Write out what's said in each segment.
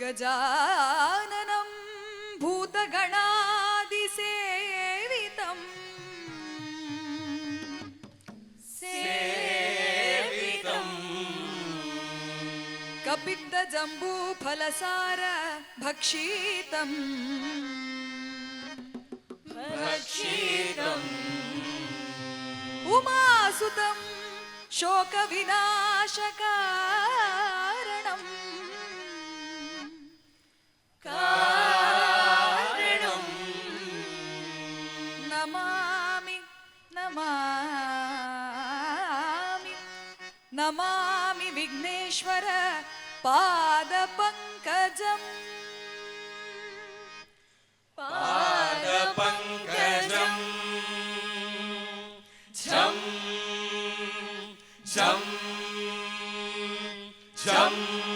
गजाननं भूतगणादिसेवितम् सेवितम् कपित्तजम्बूफलसार भक्षीतम्। भक्षीतम्। उमासुतं शोकविनाशका। नमामि नमामि विघ्नेश्वर पादपङ्कजम्। पादपङ्कजम्। झं झं पङ्क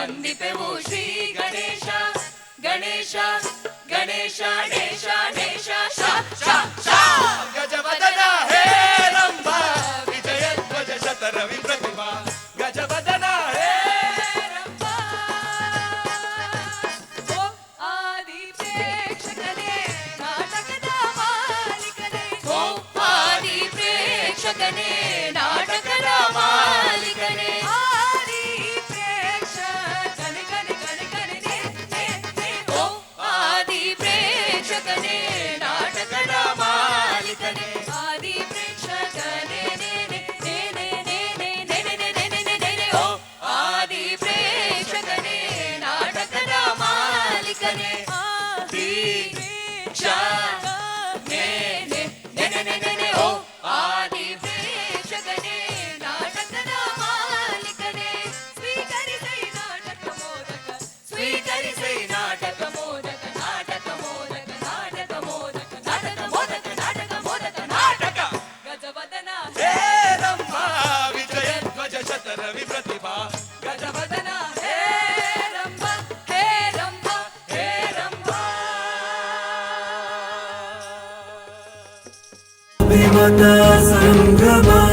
ವಂದಿತೆವು ಶ್ರೀ ಗಣೇಶ ಗಣೇಶ ಗಣೇಶ ಗಣೇಶ sunshine. సమతా సంగ్రమా